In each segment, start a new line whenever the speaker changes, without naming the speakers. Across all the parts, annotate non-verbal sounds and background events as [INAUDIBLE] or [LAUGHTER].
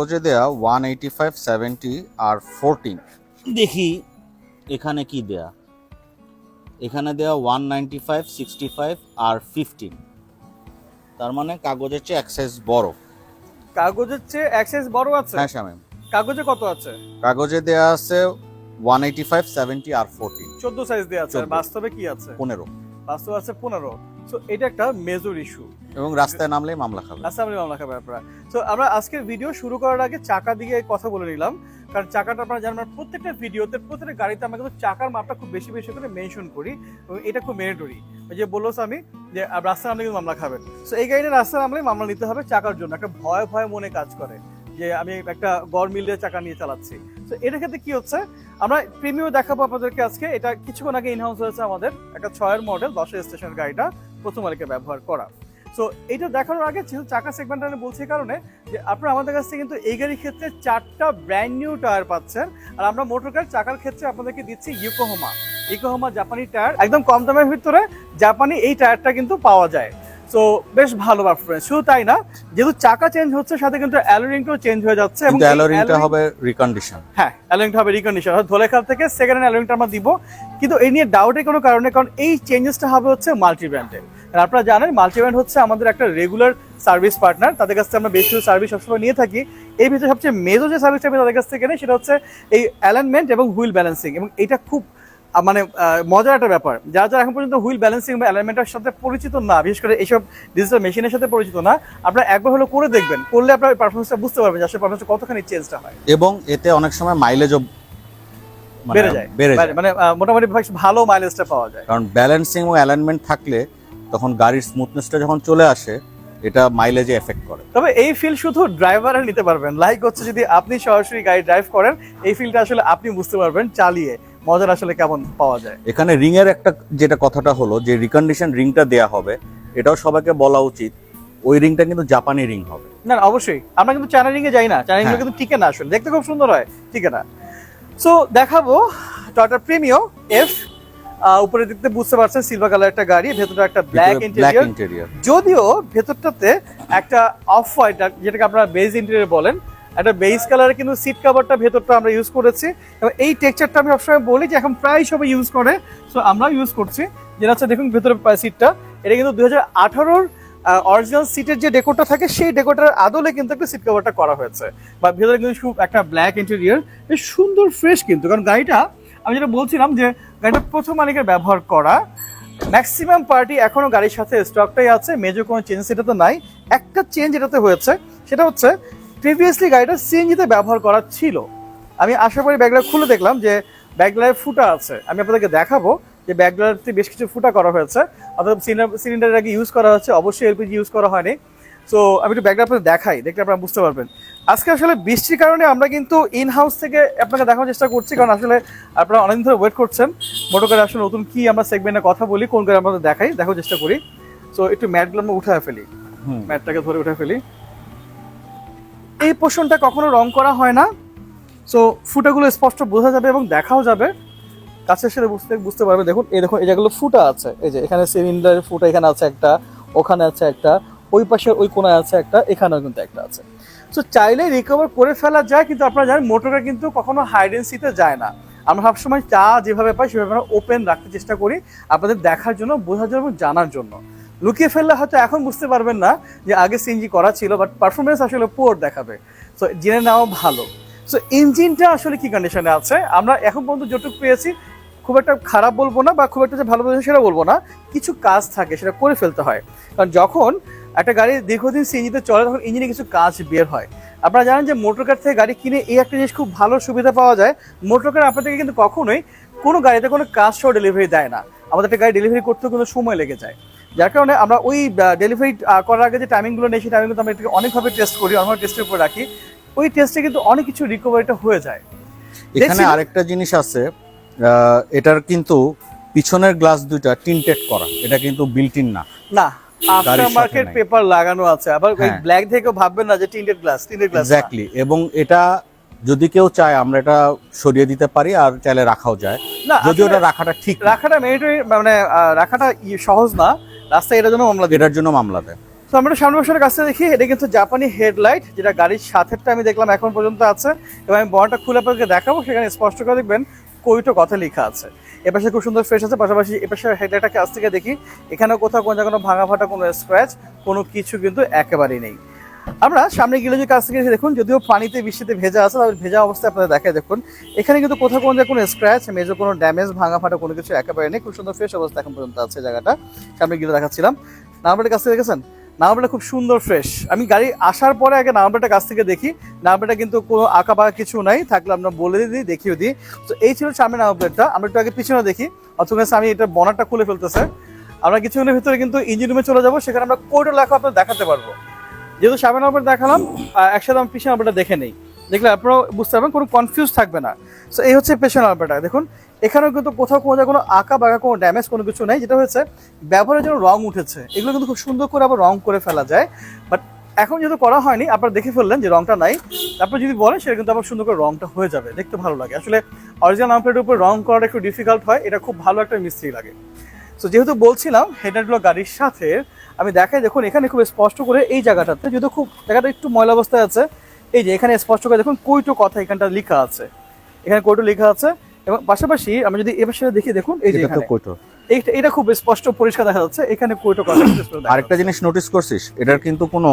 কাগজে দেয়া one eighty five seventy আর ফোরটিন দেখি এখানে কি দেয়া। এখানে দেয়া one ninety five sixty five আর ফিফটিন তার মানে কাগজের চেয়ে এক্সাইজ বড়।
কাগজের চেয়ে অ্যাক্সেস বড় আছে?
হ্যাঁ শামিম
কাগজে কত আছে?
কাগজে দেয়া আছে ওয়ান এইটি ফাইভ সেভেন্টি আর ফোরটিন
চোদ্দ সাইজ দেওয়া আছে। বাস্তবে কি আছে?
পনেরো।
বাস্তবে আছে পনেরো। তো এটা একটা মেজর ইস্যু
এবং রাস্তায় নামলেই মামলা খাবে।
আসসালামু আলাইকুম খাবার আপনারা। তো আমরা আজকের ভিডিও শুরু করার আগে চাকা দিকে কথা বলে নিলাম। কারণ চাকাটা আপনারা জানেন প্রত্যেকটা ভিডিওতে প্রত্যেকটা গাড়িতে আমরা কিন্তু চাকার মাপটা খুব বেশি বেশি করে মেনশন করি এটা খুব মেরিটরি যে বলল আমি যে রাস্তায় নামলে কিন্তু মামলা খাবেন। তো এই গাড়িটা রাস্তায় নামলে মামলা নিতে হবে চাকার জন্য। একটা ভয় ভয় মনে কাজ করে। যে আমি একটা গড় মিলে চাকা নিয়ে চালাচ্ছি। তো এটা ক্ষেত্রে কি হচ্ছে? আমরা প্রিমিয়াম দেখাবো আপনাদেরকে আজকে। এটা কিছুক্ষণ আগে ইনহাউস হয়েছে আমাদের একটা ছয়ের মডেল দশের স্টেশন গাড়িটা, প্রথম আলিকে ব্যবহার করা। তো এটা দেখানোর আগে যেহেতু চাকা সেগমেন্ট আমি বলছি কারণে, যে আপনারা আমাদের কাছ থেকে কিন্তু এই গাড়ির ক্ষেত্রে চারটা ব্র্যান্ড নিউ টায়ার পাচ্ছেন। আর আমরা মোটর কার চাকার ক্ষেত্রে আপনাদেরকে দিচ্ছি ইকোহোমা ইকোহোমা জাপানি টায়ার একদম কম দামের ভিতরে জাপানি এই টায়ারটা কিন্তু পাওয়া যায়। তো বেশ ভালো পারফরমেন্স শুধু তাই না যেহেতু চাকা চেঞ্জ হচ্ছে সাথে কিন্তু অ্যালোরিংটাও চেঞ্জ হয়ে যাচ্ছে এই
অ্যালোরিংটা হবে রিকন্ডিশন
হ্যাঁ অ্যালোইংটা হবে রিকন্ডিশন ধোলেখাল থেকে সেকেন্ড হ্যান্ড অ্যালোইংটা আমরা দিব। কিন্তু এই নিয়ে ডাউটের কোনো কারণে কারণ এই চেঞ্জেসটা হবে হচ্ছে মাল্টি ব্র্যান্ডে আর আপনারা জানেন মাল্টি ব্র্যান্ড হচ্ছে আমাদের একটা রেগুলার সার্ভিস পার্টনার তাদের কাছ থেকে আমরা বেশ কিছু সার্ভিস সবসময় নিয়ে থাকি। এই ভিতরে সবচেয়ে মেজর যে সার্ভিসটা আমি তাদের কাছ থেকে নেই সেটা হচ্ছে এই অ্যালাইনমেন্ট এবং হুইল ব্যালেন্সিং এবং এটা খুব মানে মজার একটা ব্যাপার। যারা যারা এখন পর্যন্ত হুইল ব্যালেন্সিং বা অ্যালাইনমেন্টের সাথে পরিচিত না বিশেষ করে এইসব ডিজিটাল মেশিনের সাথে পরিচিত না আপনারা একবার হলো করে দেখবেন। করলে আপনার পারফরমেন্সটা বুঝতে পারবেন যে আসলে পারফরমেন্সটা কতখানি চেঞ্জটা হয়।
এবং এতে অনেক সময় মাইলেজও মানে
বেড়ে যায়।
বেড়ে যায়।
মানে মোটামুটি ভালো মাইলেজটা পাওয়া যায়।
কারণ ব্যালেন্সিং ও অ্যালাইনমেন্ট থাকলে তখন গাড়ির স্মুথনেসটা যখন চলে আসে এটা মাইলেজে এফেক্ট করে।
তবে এই ফিল শুধু ড্রাইভাররা নিতে পারবেন। লাইক হচ্ছে যদি আপনি সরাসরি গাড়ি ড্রাইভ করেন এই ফিলটা আসলে আপনি বুঝতে পারবেন চালিয়ে। মজার আসলে কেমন পাওয়া যায়?
এখানে রিং এর একটা যেটা কথাটা হলো যে রিকন্ডিশন রিংটা দেয়া হবে এটাও সবাইকে বলা উচিত ওই রিংটা কিন্তু জাপানি রিং হবে।
না না, অবশ্যই। আমরা কিন্তু চ্যানেলিং এ যাই না। চ্যানেলিং
হ্যাঁ।
কিন্তু টিকে না আসলে। দেখতে খুব সুন্দর হয় টিকে না। সো দেখাবো টয়টা প্রিমিও এফ উপরে দেখতে বুঝতে পারছেন সিলভার কালার একটা গাড়ি ভেতরটা একটা ব্ল্যাক ইন্টেরিয়র যদিও ভেতরটাতে একটা অফ হোয়াইট যেটাকে আপনারা বেজ ইন্টেরিয়র বলেন একটা বেস কালারের কিন্তু সিট কাভারটা ভেতরটা আমরা ইউজ করেছি। এবং এই টেক্সচারটা আমি সবসময় বলি যে এখন প্রায় সবাই ইউজ করে। সো আমরা ইউজ করছি। যেটা হচ্ছে দেখুন ভেতরে সিটটা এটা কিন্তু দুই হাজার আঠারোর অরিজিনাল সিটের যে ডেকোরটা থাকে, সেই ডেকোরটার আদলে কিন্তু একটা সিট কাভারটা করা হয়েছে। বা ভেতরে কিন্তু খুব একটা ব্ল্যাক ইন্টেরিয়ার সুন্দর ফ্রেশ কিন্তু। কারণ গাড়িটা, আমি যেটা বলছিলাম যে গাড়িটা প্রথম মালিকের ব্যবহার করা। ম্যাক্সিমাম পার্টি এখনও গাড়ির সাথে স্টকটাই আছে। মেজর কোনো চেঞ্জ এটাতে নাই। একটা চেঞ্জ এটাতে হয়েছে। সেটা হচ্ছে প্রিভিয়াসলি গাড়িটা সিএনজিতে ব্যবহার করা ছিল। আমি আশা করি ব্যাগলার খুলে দেখলাম যে ব্যাগলারে ফুটা আছে। আমি আপনাদেরকে দেখাবো যে ব্যাগলারতে বেশ কিছু ফুটা করা হয়েছে। অর্থাৎ সিলিন্ডার আগে ইউজ করা হচ্ছে অবশ্যই এলপিজি ইউজ করা হয়নি। সো আমি একটু ব্যাগটা আপনাদের দেখাই দেখলে আপনারা বুঝতে পারবেন। আজকে আসলে বৃষ্টির কারণে আমরা কিন্তু ইন হাউস থেকে আপনাকে দেখানোর চেষ্টা করছি কারণ আসলে আপনারা অনেকদিন ধরে ওয়েট করছেন। মোটর গাড়ি আসলে নতুন কি আমরা সেগমেন্টে কথা বলি কোন গাড়ি আমাদের দেখাই দেখার চেষ্টা করি। সো একটু ম্যাটগুলো আমরা উঠে ফেলি। ম্যাটটাকে ধরে উঠে ফেলি। এই পোর্শনটা কখনো রং করা হয় না। সো ফুটাগুলো স্পষ্ট বোঝা যাবে এবং দেখাও যাবে। কাছের সাথে বুঝতে বুঝতে পারবে। দেখুন, এই দেখুন, এই জায়গাগুলো ফুটা আছে। এই যে এখানে সিলিন্ডারের ফুটা, এখানে আছে একটা, ওখানে আছে একটা, ওই পাশে ওই কোনায় আছে একটা, এখানেও কিন্তু একটা আছে। সো চাইলে রিকভার করে ফেলা যায়, কিন্তু আপনারা জানেন মোটরটা কিন্তু কখনো হাইডেন্সিতে যায় না। আমরা সবসময় চা যেভাবে পাই, সেভাবে আমরা ওপেন রাখতে চেষ্টা করি, আপনাদের দেখার জন্য, বোঝার জন্য এবং জানার জন্য। লুকিয়ে ফেললে হয়তো এখন বুঝতে পারবেন না যে আগে সিএনজি করা ছিল বাট পারফরমেন্স আসলে পুয়ার দেখাবে। সো জেনে নেওয়া ভালো। সো ইঞ্জিনটা আসলে কি কন্ডিশনে আছে? আমরা এখন পর্যন্ত যেটুকু পেয়েছি, খুব একটা খারাপ বলব না, বা খুব একটা যে ভালো বলছে সেটা বলব না। কিছু কাজ থাকে, সেটা করে ফেলতে হয়। কারণ যখন একটা গাড়ি দীর্ঘদিন সিএনজিতে চলে, তখন ইঞ্জিনে কিছু কাজ বের হয়। আপনারা জানেন যে মোটর কার থেকে গাড়ি কিনে এই একটা জিনিস খুব ভালো সুবিধা পাওয়া যায়। মোটর কার আপনাদেরকে কিন্তু কখনোই কোনো গাড়িতে কোনো কাজ সহ ডেলিভারি দেয় না। আমাদের একটা গাড়ি ডেলিভারি করতেও কিন্তু সময় লেগে যায়। যার কারণে আমরা ওই ডেলিভারি করার আগে যে টাইমিংগুলো নেই সেই টাইমিংগুলো আমরা এটাকে অনেকভাবে টেস্ট করি অনেকভাবে টেস্টের উপর রাখি। ওই টেস্টে কিন্তু অনেক কিছু রিকভারিটা হয়ে যায়।
এখানে আরেকটা জিনিস আছে এটার কিন্তু পিছনের গ্লাস দুইটা টিনটেড করা। এটা কিন্তু বিল্টিন না।
না আফটার মার্কেট পেপার লাগানো আছে। আবার ওই। ব্ল্যাক ভাববেন না যে tinted glass tinted glass
exactly এবং এটা যদি কেউ চায় আমরা এটা সরিয়ে দিতে পারি আর চাইলে রাখাও যায়।
না
যদি ওটা রাখাটা ঠিক।
রাখাটা মানে রাখাটা সহজ না। রাস্তায় এটার জন্য মামলা
এটার জন্য মামলা দেয়।
তো আমরা সামনে বসার কাছে দেখি এটা কিন্তু জাপানি হেডলাইট যেটা গাড়ির সাথেরটা আমি দেখলাম এখন পর্যন্ত আছে এবং আমি বনটা খুলে আপনাকে দেখাবো সেখানে স্পষ্ট করে দেখবেন কইটো কথা লেখা আছে। এপাশে খুব সুন্দর ফ্রেশ আছে পাশাপাশি এপাশে হেডলাইটটা কাছ থেকে দেখি এখানেও কোথাও কোনো কোনো ভাঙা ফাটা কোনো স্ক্র্যাচ কোনো কিছু কিন্তু একেবারেই নেই। আমরা সামনে গেলে যে কাছ থেকে দেখুন, যদিও পানিতে, বৃষ্টিতে ভেজা আছে, তবে ভেজা অবস্থায় আপনারা দেখায় দেখুন। এখানে কিন্তু কোথাও কোনো কোনো স্ক্র্যাচ মেজর কোনো ড্যামেজ ভাঙা ফাটা কোনো কিছু একেবারে নেই। খুব সুন্দর ফ্রেশ অবস্থা এখন পর্যন্ত আছে জায়গাটা। সামনে গিয়ে দেখাচ্ছিলাম। নাম্বারের কাছ থেকে দেখেছেন? নাম্বারটা খুব সুন্দর ফ্রেশ আমি গাড়ি আসার পরে আগে নাম্বারটা কাছ থেকে দেখি। নাম্বারটা কিন্তু কোনো আঁকা বাঁকা কিছু নাই। থাকলে আমরা বলে দিই দেখিয়ে দিই। তো এই ছিল সামনে নাম্বারটা আমরা একটু আগে পিছনে দেখি। অথবা আমি এটা বনারটা খুলে ফেলতেছে। আমরা কিছুক্ষণের ভিতরে কিন্তু ইঞ্জিন রুমে চলে যাব। সেখানে আমরা কোডে লেখা আপনার দেখাতে পারব? যেহেতু সামনে নাম্বার দেখালাম একসাথে আমি পিছনে নাম্বারটা দেখে নেই। দেখলে আপনারাও বুঝতে পারবেন, কোনো কনফিউজ থাকবে না। সো এই হচ্ছে পেছনে নাম্বারটা দেখুন, এখানেও কিন্তু কোথাও কোথাও কোনো আঁকা বাঁকা, কোনো ড্যামেজ কোনো কিছু নেই। যেটা হয়েছে, ব্যবহারের জন্য রং উঠেছে। এগুলো কিন্তু খুব সুন্দর করে আবার রং করে ফেলা যায়। বাট এখন যেহেতু করা হয়নি, আপনারা দেখে ফেললেন যে রংটা নাই। তারপর যদি বলেন, সেটা কিন্তু আবার সুন্দর করে রংটা হয়ে যাবে। দেখতে ভালো লাগে। আসলে অরিজিনাল নাম্বারের উপর রং করাটা একটু ডিফিকাল্ট হয়। এটা খুব ভালো একটা মিস্ত্রি লাগে। তো যেহেতু বলছিলাম হেডলাইটগুলো গাড়ির সাথে আমি দেখাই দেখুন এখানে খুব স্পষ্ট করে এই জায়গাটাতে যেহেতু খুব জায়গাটা একটু ময়লা অবস্থায় আছে এই যে এখানে স্পষ্ট করে দেখুন কৈটো কথা এখানটা লেখা আছে। এখানে কৈটো লেখা আছে এবং পাশাপাশি আমি যদি এবার সেটা দেখি দেখুন এই যে
এটা কৈটো
এটা খুব স্পষ্ট পরিষ্কার দেখা যাচ্ছে এখানে কৈটো কথা [COUGHS]
আরেকটা জিনিস নোটিস করছিস এটার কিন্তু কোনো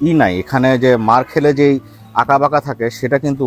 ই নাই এখানে যে মার খেলে যেই আঁকা বাঁকা থাকে সেটা কিন্তু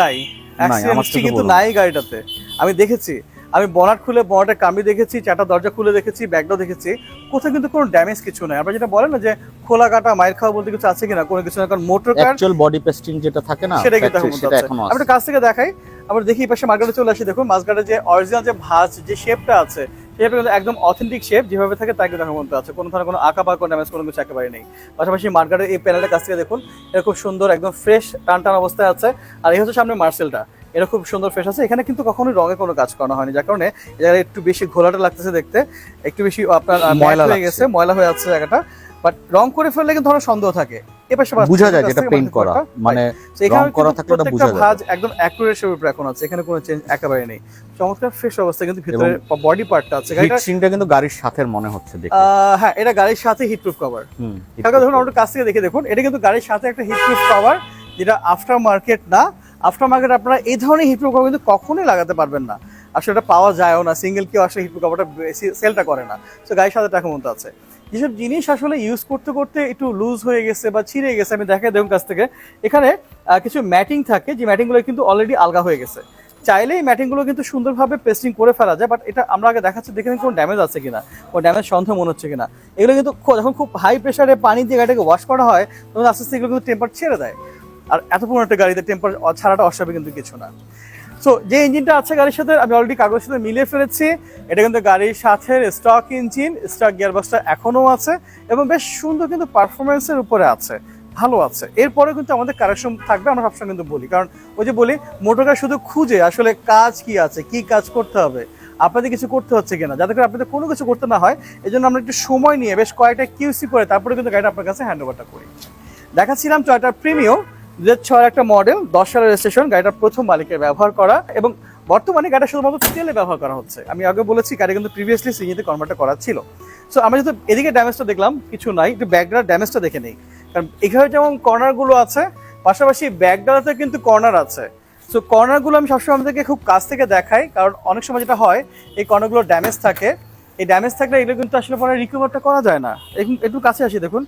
নাই অ্যাক্সিডেন্ট কিন্তু নাই গাড়িটাতে। আমি দেখেছি আমি বনাট খুলে বনাটের কামি দেখেছি চারটা দরজা খুলে দেখেছি ব্যাগটাও দেখেছি। কোথাও কিন্তু কোনো ড্যামেজ কিছু নাই। আপনারা যেটা বলেন না যে খোলা কাটা মাইর খাওয়া বলতে কিছু আছে কিনা কোনো কিছু না কারণ মোটর
অ্যাকচুয়াল বডি পেস্টিং যেটা থাকে না
সেটা কিন্তু এখন আছে। আমরা কাছ থেকে দেখাই। আমরা দেখি পাশে মার্কেটে চলে আসি। দেখুন মাঝঘাটে যে অরিজিনাল যে ভাঁজ যে শেপটা আছে কিন্তু একদম অথেন্টিক শেপ যেভাবে থাকে কিন্তু এখন পর্যন্ত আছে। কোনো ধরনের কোনো আঁকা বা কোনো ড্যামেজ কোনো কিছু একেবারে নেই। পাশাপাশি মার্কেটের এই প্যানেলের কাছ থেকে দেখুন এটা খুব সুন্দর একদম ফ্রেশ টান টান অবস্থায় আছে। আর এই হচ্ছে সামনে মার্সেলটা। এটা খুব সুন্দর ফ্রেশ আছে। এখানে কিন্তু কখনোই রঙে কোনো কাজ করানো হয়নি। যার কারণে একটু বেশি ঘোলাটা লাগতেছে দেখতে। একটু বেশি আপনার
ময়লা
হয়ে গেছে ময়লা হয়ে যাচ্ছে জায়গাটা। বাট রং করে ফেললে কিন্তু ধরো সন্দেহ থাকে।
বোঝা যায় যেটা পেইন্ট করা। মানে রং করা থাকলে ওটা বোঝা
ভাঁজ
যাবে
একদম অ্যাকুরেট এখন আছে। এখানে কোনো চেঞ্জ একেবারে নেই। চমৎকার ফ্রেশ অবস্থা কিন্তু ভিতরে বডি পার্টটা আছে।
হিটসিংটা কিন্তু গাড়ির সাথে মনে হচ্ছে দেখে
আহ, হ্যাঁ এটা গাড়ির সাথে হিটপ্রুফ কভার
হুম
দেখুন আমরা কাছ থেকে দেখে দেখুন। এটা কিন্তু গাড়ির সাথে একটা হিটপ্রুফ কভার যেটা আফটার মার্কেট না আফটার মার্কেট আপনারা এই ধরনের হিটপ্রুফ কভার কিন্তু কখনোই লাগাতে পারবেন না। আসলে এটা পাওয়া যায়ও না সিঙ্গেল কেউ আসলে হিটপ্রুফ কভারটা বেশি সেলটা করে না। তো গাড়ির সাথে টাকা মতো আছে। যেসব জিনিস আসলে ইউজ করতে করতে একটু লুজ হয়ে গেছে বা ছিঁড়ে গেছে, আমি দেখাই দেখুন কাছ থেকে। এখানে কিছু ম্যাটিং থাকে, যে ম্যাটিংগুলো কিন্তু অলরেডি আলগা হয়ে গেছে। চাইলে এই ম্যাটিংগুলো কিন্তু সুন্দরভাবে পেস্টিং করে ফেলা যায় বাট এটা আমরা আগে দেখাচ্ছি, দেখে কোনো ড্যামেজ আছে কিনা, কোনো ড্যামেজ সন্দেহ মনে হচ্ছে কিনা। এগুলো কিন্তু যখন খুব হাই প্রেশারে পানি দিয়ে গাড়িটাকে ওয়াশ করা হয়, তখন আস্তে আস্তে এগুলো কিন্তু টেম্পার ছেড়ে দেয়। আর এত পুরো একটা গাড়িতে টেম্পার ছাড়াটা অস্বাভাবিক কিন্তু কিছু না। সো যে ইঞ্জিনটা আছে গাড়ির সাথে, আমি অলরেডি কাগজের সাথে মিলিয়ে ফেলেছি। এটা কিন্তু গাড়ির সাথে স্টক ইঞ্জিন স্টক গিয়ারবক্সটা এখনও আছে এবং বেশ সুন্দর কিন্তু পারফরমেন্সের উপরে আছে, ভালো আছে। এরপরে কিন্তু আমাদের কারেকশন থাকবে, আমরা সবসময় কিন্তু বলি। কারণ ওই যে বলি মোটরকার শুধু খুঁজে আসলে কাজ কি আছে, কি কাজ করতে হবে, আপনাদের কিছু করতে হচ্ছে কিনা। যাতে করে আপনাদের কোনো কিছু করতে না হয় এই জন্য আমরা একটু সময় নিয়ে বেশ কয়েকটা কিউসি করে তারপরে কিন্তু গাড়িটা আপনার কাছে হ্যান্ড ওভারটা করি। দেখাচ্ছিলাম টয়টা প্রিমিও দু হাজার ছয়ের একটা মডেল দশ সালের রেজিস্ট্রেশন গাড়িটার প্রথম মালিকের ব্যবহার করা এবং বর্তমানে গাড়িটা শুধুমাত্র তেলে ব্যবহার করা হচ্ছে। আমি আগে বলেছি, গাড়ি কিন্তু প্রিভিয়াসলি সিএনজিতে কনভার্ট করা ছিল। সো আমরা যেহেতু এদিকে ড্যামেজটা দেখলাম, কিছু নাই, একটু ব্যাকডার ড্যামেজটা দেখে নেই। কারণ এখানে যেমন কর্নারগুলো আছে, পাশাপাশি ব্যাকডালাতে কিন্তু কর্নার আছে। সো কর্নারগুলো আমি সবসময় আমাদেরকে খুব কাছ থেকে দেখাই, কারণ অনেক সময় যেটা হয়, এই কর্নারগুলো ড্যামেজ থাকে। এই ড্যামেজ থাকলে এগুলো কিন্তু আসলে পরে রিকভারটা করা যায় না। একটু কাছে আসি, দেখুন।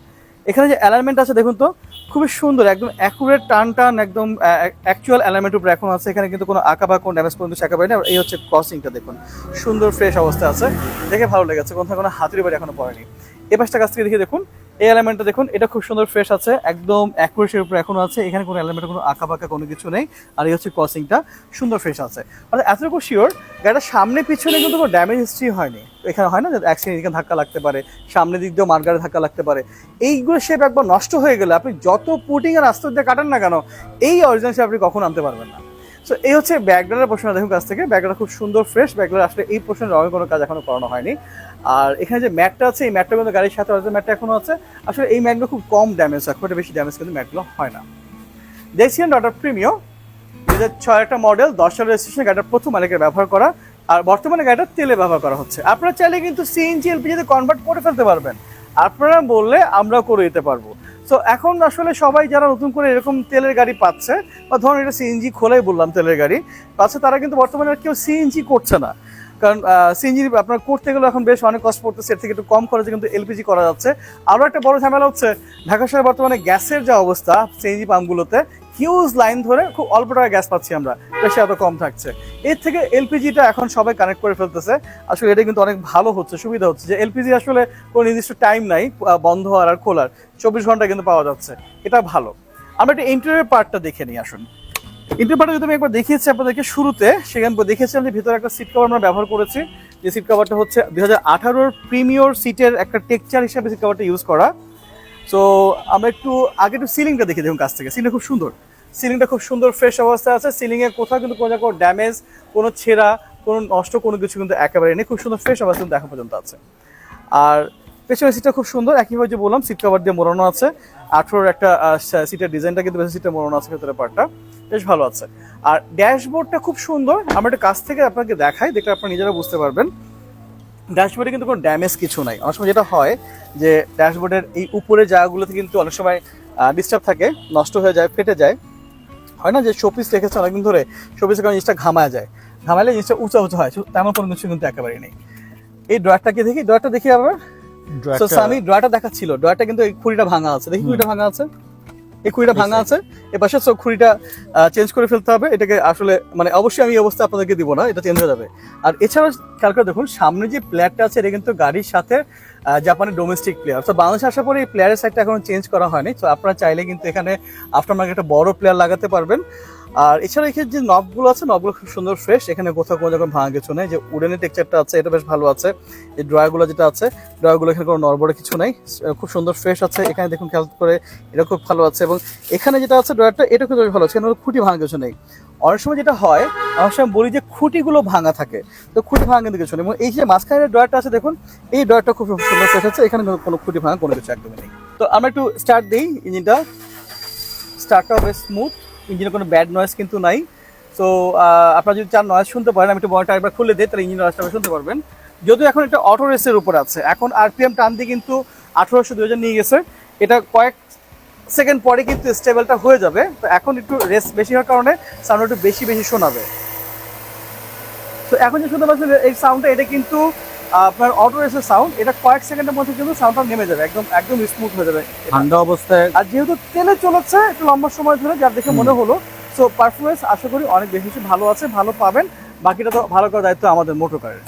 এখানে যে অ্যালাইনমেন্ট আছে, দেখুন তো, খুবই সুন্দর, একদম অ্যাকুরেট টান টান, একদম অ্যাকচুয়াল অ্যালাইনমেন্ট উপরে এখন আছে। এখানে কিন্তু কোনো আঁকা বা কোনো ড্যামেজ পর্যন্ত শেখা পায়নি আর এই হচ্ছে ক্রসিংটা দেখুন। সুন্দর ফ্রেশ অবস্থা আছে। দেখে ভালো লেগেছে। কোথাও কোনো হাতুরি বাড়ি এখনও পড়েনি। এ পাশটা কাছ থেকে দেখে দেখুন, এই এলিমেন্টটা দেখুন, এটা খুব সুন্দর ফ্রেশ আছে, একদম অ্যাকুরেসের উপরে এখনও আছে, এখানে কোনো এলিমেন্টের কোনো আঁকা বাঁকা কোনো কিছু নেই, আর এই হচ্ছে ক্রসিংটা সুন্দর ফ্রেশ আছে। মানে এতটুকু শিওর গাড়িটা সামনে পিছনে কিন্তু কোনো ড্যামেজ হিস্ট্রি হয়নি। এখানে হয় না যে অ্যাক্সিডেন্ট এখানে ধাক্কা লাগতে পারে, সামনের দিক দিয়েও মার্গারে ধাক্কা লাগতে পারে। এইগুলো শেপ একবার নষ্ট হয়ে গেলে আপনি যত পুটিং আর আস্তর দিয়ে কাটেন না কেন, এই অরিজিনাল শেপ আপনি কখনো আনতে পারবেন না। সো এই হচ্ছে ব্যাগডালের পোর্শনটা, দেখুন কাছ থেকে ব্যাগটা খুব সুন্দর ফ্রেশ ব্যাগডাল আসলে এই পোর্শনের রঙের কোনো কাজ এখনও করানো হয়নি। আর এখানে যে ম্যাটটা আছে, এই ম্যাটটা কিন্তু গাড়ির সাথে ম্যাটটা এখনও আছে। আসলে এই ম্যাটগুলো খুব কম ড্যামেজ হয় খুব একটা বেশি ড্যামেজ কিন্তু ম্যাটগুলো হয় না। দেখছিলেন ডটার প্রিমিও দু হাজার ছয় একটা মডেল দশ সালের রেজিস্ট্রেশন গাড়িটার প্রথম মালিকের ব্যবহার করা, আর বর্তমানে গাড়িটা তেলে ব্যবহার করা হচ্ছে। আপনারা চাইলে কিন্তু সিএনজি এলপিজিতে কনভার্ট করে ফেলতে পারবেন। আপনারা বললে আমরা করে দিতে পারব। তো এখন আসলে সবাই যারা নতুন করে এরকম তেলের গাড়ি পাচ্ছে, বা ধরুন এটা সিএনজি খোলাই বললাম তেলের গাড়ি, পাচ্ছে তারা কিন্তু বর্তমানে কেউ সিএনজি করছে না। কারণ সিএনজি আপনার করতে গেলে এখন বেশ অনেক কষ্ট পড়তেছে, এর থেকে একটু কম খরচে কিন্তু এলপিজি করা যাচ্ছে। আরও একটা বড় ঝামেলা হচ্ছে, ঢাকা শহরে বর্তমানে গ্যাসের যা অবস্থা, সিএনজি পাম্পগুলোতে হিউজ লাইন ধরে খুব অল্প টাকা গ্যাস পাচ্ছি আমরা, বেশি এত কম থাকছে। এর থেকে এলপিজিটা এখন সবাই কানেক্ট করে ফেলতেছে, আসলে এটা কিন্তু অনেক ভালো হচ্ছে, সুবিধা হচ্ছে যে এলপিজি আসলে কোনো নির্দিষ্ট টাইম নাই বন্ধ হওয়ার আর খোলার, চব্বিশ ঘণ্টা কিন্তু পাওয়া যাচ্ছে, এটা ভালো। আমরা একটা ইন্টেরিয়র পার্টটা দেখে নিই, আসুন। ইন্টেরিয়র যদি আমি একবার দেখিয়েছি আপনাদেরকে শুরুতে, সেখানে দেখেছিলাম যে ভিতরে একটা সিট কভার আমরা ব্যবহার করেছি। যে সিট কভারটা হচ্ছে দুই হাজার প্রিমিয়র সিটের একটা টেক্সচার হিসাবে সিট কভারটা ইউজ করা। সো আমরা একটু আগে একটু সিলিংটা দেখে দেখুন কাছ থেকে। সিলিংটা খুব সুন্দর। সিলিংটা খুব সুন্দর ফ্রেশ অবস্থায় আছে। সিলিংয়ে কোথাও কিন্তু কোনো জায়গায় ড্যামেজ কোনো ছেঁড়া, কোনো নষ্ট কোনো কিছু কিন্তু একেবারে নেই। খুব সুন্দর ফ্রেশ অবস্থা কিন্তু পর্যন্ত আছে। আর পেছনের সিটটা খুব সুন্দর। একইভাবে যে বললাম সিট কভার দিয়ে মোড়ানো আছে। আঠেরোর একটা সিটের ডিজাইনটা কিন্তু বেশি সিটে মোড়ানো আছে ভেতরে পার্টটা বেশ ভালো আছে। আর ড্যাশবোর্ডটা খুব সুন্দর আমরা একটা কাছ থেকে আপনাকে দেখাই দেখলে আপনারা নিজেরা বুঝতে পারবেন। ড্যাশবোর্ডে কিন্তু কোনো ড্যামেজ কিছু নাই। অনেক সময় যেটা হয় যে ড্যাশবোর্ডের এই উপরে জায়গাগুলোতে কিন্তু অনেক সময় ডিস্টার্ব থাকে নষ্ট হয়ে যায় ফেটে যায়। হয় না যে শোপিস রেখেছে অনেকদিন ধরে শোপিসের কারণে জিনিসটা ঘামায় যায়। ঘামালে জিনিসটা উঁচা উঁচু হয় তেমন কোনো কিছু কিন্তু একেবারেই নেই। এই ড্রয়ারটাকে দেখি? ড্রয়ারটা দেখি আবার। আমি ড্রয়ারটা দেখাচ্ছিল। ড্রয়ারটা কিন্তু এই খুঁড়িটা ভাঙা আছে। দেখি খুঁড়িটা ভাঙা আছে। এই খুঁড়িটা ভাঙা আছে। এ পাশে সব খুঁড়িটা চেঞ্জ করে ফেলতে হবে। এটাকে আসলে মানে অবশ্যই আমি এই অবস্থা আপনাদেরকে দিব না, এটা চেঞ্জ হয়ে যাবে। আর এছাড়া খেয়াল করে দেখুন, সামনে যে প্লেয়ারটা আছে, এটা কিন্তু গাড়ির সাথে জাপানের ডোমেস্টিক প্লেয়ার তো বাংলাদেশে আসার পরে এই প্লেয়ারের সাইডটা এখন চেঞ্জ করা হয়নি। তো আপনারা চাইলে কিন্তু এখানে মার্কেট একটা বড় প্লেয়ার লাগাতে পারবেন। আর এছাড়া এখানে যে নবগুলো আছে নবগুলো খুব সুন্দর ফ্রেশ এখানে কোথাও কোনো যখন ভাঙা কিছু নেই। যে উডেনের টেক্সচারটা আছে, এটা বেশ ভালো আছে। এই ড্রয়ারগুলো যেটা আছে ড্রয়ারগুলো এখানে কোনো নড়বড়ে কিছু নেই। খুব সুন্দর ফ্রেশ আছে। এখানে দেখুন খেয়াল করে এটা খুব ভালো আছে এবং এখানে যেটা আছে ড্রয়ারটা এটা খুব ভালো আছে। এখানে খুঁটি ভাঙা কিছু নেই। অনেক সময় যেটা হয়, অনেক সময় বলি যে খুঁটিগুলো ভাঙা থাকে। তো খুঁটি ভাঙা কিন্তু কিছু নেই এবং এই যে মাঝখানে ড্রয়ারটা আছে দেখুন, এই ড্রয়ারটা খুব সুন্দর ফ্রেশ আছে। এখানে কোনো- কোনো খুঁটি ভাঙা কোনো কিছু একদমই নেই। তো আমরা একটু স্টার্ট দিই। ইঞ্জিনটা স্টার্টটা বেশ স্মুথ ইঞ্জিনে কোনো ব্যাড নয়েজ কিন্তু নাই। তো আপনারা যদি চান নয়েজ শুনতে পারেন, আমি একটু বয়টা একবার খুলে দিই, তাহলে ইঞ্জিন নয়েজটা শুনতে পারবেন। যদিও এখন একটা অটো রেসের উপর আছে, এখন আরপিএম টান দিয়ে কিন্তু আঠারোশো দুই নিয়ে গেছে। এটা কয়েক সেকেন্ড পরে কিন্তু স্টেবলটা হয়ে যাবে। তো এখন একটু রেস বেশি হওয়ার কারণে সাউন্ড একটু বেশি বেশি শোনাবে। তো এখন যে শুনতে পাচ্ছেন, এই সাউন্ডটা এটা কিন্তু আপনার অটো রেসের সাউন্ড এটা কয়েক সেকেন্ডের মধ্যে কিন্তু সাউন্ডটা নেমে যাবে একদম একদম স্মুথ হয়ে যাবে
ঠান্ডা অবস্থায়।
আর যেহেতু তেলে চলেছে একটু লম্বা সময় ধরে যার দেখে মনে হলো সো পারফরমেন্স আশা করি অনেক বেশি বেশি ভালো আছে ভালো পাবেন বাকিটা তো ভালো করার দায়িত্ব আমাদের মোটর কারের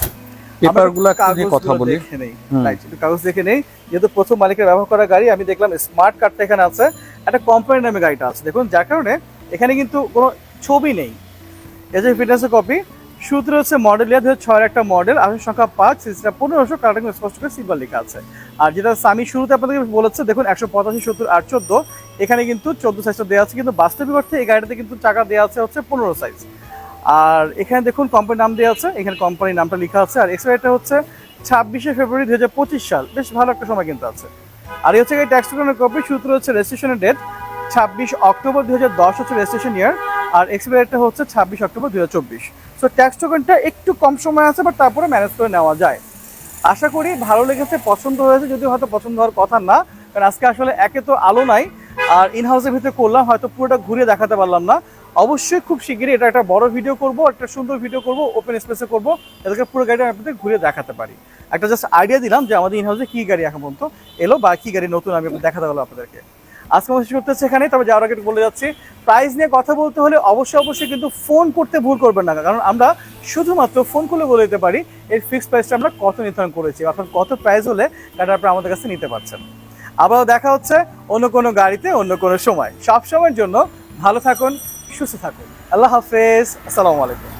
পেপারগুলো নিয়ে কথা বলি।
দেখে নেই
হুম।
একটু কাগজ দেখে নেই যেহেতু প্রথম মালিকের ব্যবহার করা গাড়ি আমি দেখলাম স্মার্ট কার্ডটা এখানে আছে একটা কোম্পানি নামে গাড়িটা আছে। দেখুন যার কারণে এখানে কিন্তু কোনো ছবি নেই এই যে ফিটনেসের কপি সূত্র হচ্ছে মডেল ইয়ার দু হাজার একটা মডেল আসলে সংখ্যা পাঁচ সিসিটা পনেরোশো কার্ডে স্পষ্ট করে সিলভার লেখা আছে। আর যেটা আমি শুরুতে আপনাদেরকে বলেছে, দেখুন, একশো পঁচাশি, সত্তর আট চোদ্দ। এখানে কিন্তু চোদ্দ সাইজটা দেওয়া আছে, কিন্তু বাস্তবিক অর্থে এই গাড়িটাতে কিন্তু টাকা দেওয়া আছে হচ্ছে পনেরো সাইজ আর এখানে দেখুন কোম্পানির নাম দেওয়া আছে, এখানে কোম্পানির নামটা লেখা আছে। আর এক্সপায়ারটা হচ্ছে ছাব্বিশে ফেব্রুয়ারি দু হাজার পঁচিশ সাল। বেশ ভালো একটা সময় কিন্তু আছে। আর এই হচ্ছে এই ট্যাক্স রিটার্নের কপি সূত্র হচ্ছে রেজিস্ট্রেশনের ডেট ছাব্বিশ অক্টোবর দু হাজার দশ হচ্ছে রেজিস্ট্রেশন ইয়ার আর এক্সপায়ারটা হচ্ছে ছাব্বিশ অক্টোবর দু হাজার চব্বিশ। সো ট্যাক্স টোকেনটা একটু কম সময় আছে বাট তারপরে ম্যানেজ করে নেওয়া যায়। আশা করি ভালো লেগেছে, পছন্দ হয়েছে, যদিও হয়তো পছন্দ হওয়ার কথা না, কারণ আজকে আসলে একে তো আলো নাই, আর ইন হাউসের ভিতরে করলাম, হয়তো পুরোটা ঘুরে দেখাতে পারলাম না। অবশ্যই খুব শিগগিরই এটা একটা বড় ভিডিও করব, একটা সুন্দর ভিডিও করব ওপেন স্পেসে করব, এদেরকে পুরো গাড়ি আমি আপনাদের ঘুরে দেখাতে পারি। একটা জাস্ট আইডিয়া দিলাম যে আমাদের ইন হাউসে কি গাড়ি এখন পর্যন্ত এলো বা কী গাড়ি নতুন আমি দেখাতে পারলাম আপনাদেরকে। আজকে আমি শেষ করতেছি এখানে, তবে যাওয়ার আগে বলে যাচ্ছি প্রাইস নিয়ে কথা বলতে হলে অবশ্যই অবশ্যই কিন্তু ফোন করতে ভুল করবেন না, কারণ আমরা শুধুমাত্র ফোন করলে বলে দিতে পারি এর ফিক্সড প্রাইসটা আমরা কত নির্ধারণ করেছি অর্থাৎ কত প্রাইস হলে গাড়ি আপনারা আমাদের কাছে নিতে পারছেন। আবারও দেখা হচ্ছে অন্য কোনো গাড়িতে, অন্য কোনো সময়। সব সময়ের জন্য ভালো থাকুন, সুস্থ থাকুন। আল্লাহ হাফেজ, আসসালামু আলাইকুম।